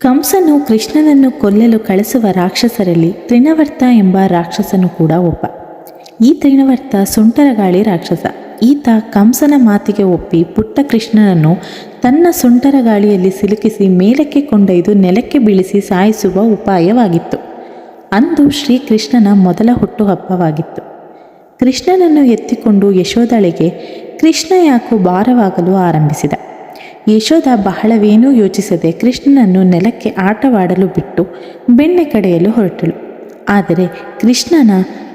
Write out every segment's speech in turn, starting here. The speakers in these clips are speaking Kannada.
ಕಂಸನು ಕೃಷ್ಣನನ್ನು ಕೊಲ್ಲಲು ಕಳಿಸುವ ರಾಕ್ಷಸರಲ್ಲಿ ತ್ರಿಣವರ್ತ ಎಂಬ ರಾಕ್ಷಸನು ಕೂಡ ಒಬ್ಬ. ಈ ತ್ರಿಣವರ್ತ ಸುಂಟರಗಾಳಿ ರಾಕ್ಷಸ. ಈತ ಕಂಸನ ಮಾತಿಗೆ ಒಪ್ಪಿ ಪುಟ್ಟ ಕೃಷ್ಣನನ್ನು ತನ್ನ ಸುಂಟರಗಾಳಿಯಲ್ಲಿ ಸಿಲುಕಿಸಿ ಮೇಲಕ್ಕೆ ಕೊಂಡೊಯ್ದು ನೆಲಕ್ಕೆ ಬೀಳಿಸಿ ಸಾಯಿಸುವ ಉಪಾಯವಾಗಿತ್ತು. ಅಂದು ಶ್ರೀಕೃಷ್ಣನ ಮೊದಲ ಹುಟ್ಟುಹಬ್ಬವಾಗಿತ್ತು. ಕೃಷ್ಣನನ್ನು ಎತ್ತಿಕೊಂಡು ಯಶೋದಳೆಗೆ ಕೃಷ್ಣ ಯಾಕೋ ಭಾರವಾಗಲು ಆರಂಭಿಸಿದ. ಯಶೋದ ಬಹಳವೇನೂ ಯೋಚಿಸದೆ ಕೃಷ್ಣನನ್ನು ನೆಲಕ್ಕೆ ಆಟವಾಡಲು ಬಿಟ್ಟು ಬೆಣ್ಣೆ ಕಡೆಯಲು ಹೊರಟಳು. ಆದರೆ ಕೃಷ್ಣನ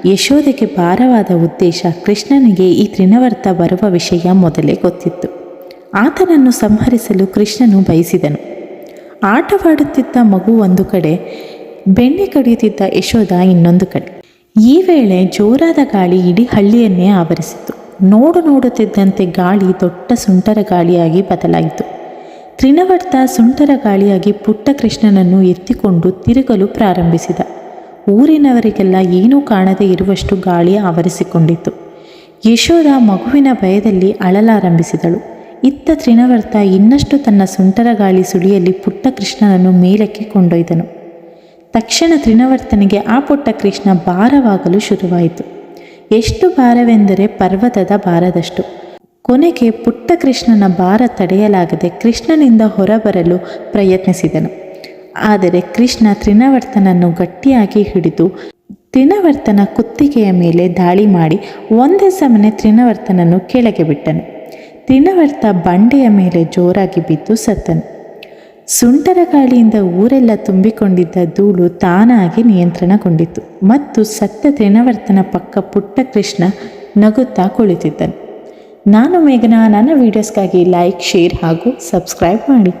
ಯಶೋಧೆಗೆ ಭಾರವಾದ ಉದ್ದೇಶ ಕೃಷ್ಣನಿಗೆ ಈ ತ್ರಿನವರ್ತ ಬರುವ ವಿಷಯ ಮೊದಲೇ ಗೊತ್ತಿತ್ತು. ಆತನನ್ನು ಸಂಹರಿಸಲು ಕೃಷ್ಣನು ಬಯಸಿದನು. ಆಟವಾಡುತ್ತಿದ್ದ ಮಗು ಒಂದು ಕಡೆ, ಬೆಣ್ಣೆ ಕಡಿಯುತ್ತಿದ್ದ ಯಶೋಧ ಇನ್ನೊಂದು ಕಡೆ. ಈ ವೇಳೆ ಜೋರಾದ ಗಾಳಿ ಇಡೀ ಹಳ್ಳಿಯನ್ನೇ ಆವರಿಸಿತು. ನೋಡು ನೋಡುತ್ತಿದ್ದಂತೆ ಗಾಳಿ ದೊಡ್ಡ ಸುಂಟರ ಗಾಳಿಯಾಗಿ ಬದಲಾಯಿತು. ತ್ರಿನವರ್ತ ಸುಂಟರ ಗಾಳಿಯಾಗಿ ಪುಟ್ಟ ಕೃಷ್ಣನನ್ನು ಎತ್ತಿಕೊಂಡು ತಿರುಗಲು ಪ್ರಾರಂಭಿಸಿದ. ಊರಿನವರಿಗೆಲ್ಲ ಏನೂ ಕಾಣದೇ ಇರುವಷ್ಟು ಗಾಳಿ ಆವರಿಸಿಕೊಂಡಿತು ಯಶೋಧ ಮಗುವಿನ ಭಯದಲ್ಲಿ ಅಳಲಾರಂಭಿಸಿದಳು. ಇತ್ತ ತ್ರಿನವರ್ತ ಇನ್ನಷ್ಟು ತನ್ನ ಸುಂಟರ ಗಾಳಿ ಸುಳಿಯಲ್ಲಿ ಪುಟ್ಟ ಕೃಷ್ಣನನ್ನು ಮೇಲಕ್ಕೆ ಕೊಂಡೊಯ್ದನು. ತಕ್ಷಣ ತ್ರಿನವರ್ತನಿಗೆ ಆ ಪುಟ್ಟ ಕೃಷ್ಣ ಭಾರವಾಗಲು ಶುರುವಾಯಿತು. ಎಷ್ಟು ಭಾರವೆಂದರೆ ಪರ್ವತದ ಭಾರದಷ್ಟು. ಕೊನೆಗೆ ಪುಟ್ಟ ಕೃಷ್ಣನ ಭಾರ ತಡೆಯಲಾಗದೆ ಕೃಷ್ಣನಿಂದ ಹೊರಬರಲು ಪ್ರಯತ್ನಿಸಿದನು. ಆದರೆ ಕೃಷ್ಣ ತ್ರಿನವರ್ತನನ್ನು ಗಟ್ಟಿಯಾಗಿ ಹಿಡಿದು ತ್ರಿನವರ್ತನ ಕುತ್ತಿಗೆಯ ಮೇಲೆ ದಾಳಿ ಮಾಡಿ ಒಂದೇ ಸಮನೆ ತ್ರಿನವರ್ತನನ್ನು ಕೆಳಗೆ ಬಿಟ್ಟನು. ತ್ರಿನವರ್ತ ಬಂಡೆಯ ಮೇಲೆ ಜೋರಾಗಿ ಬಿದ್ದು ಸತ್ತನು. ಸುಂಟರ ಗಾಳಿಯಿಂದ ಊರೆಲ್ಲ ತುಂಬಿಕೊಂಡಿದ್ದ ಧೂಳು ತಾನಾಗಿ ನಿಯಂತ್ರಣಗೊಂಡಿತು ಮತ್ತು ಸತ್ತ ತೃಣವರ್ತನ ಪಕ್ಕ ಪುಟ್ಟ ಕೃಷ್ಣ ನಗುತ್ತಾ ಕುಳಿತಿದ್ದನು. ನಾನು ಮೇಘನಾ, ನನ್ನ ವೀಡಿಯೋಸ್ಗಾಗಿ ಲೈಕ್ ಶೇರ್ ಹಾಗೂ ಸಬ್ಸ್ಕ್ರೈಬ್ ಮಾಡಿ.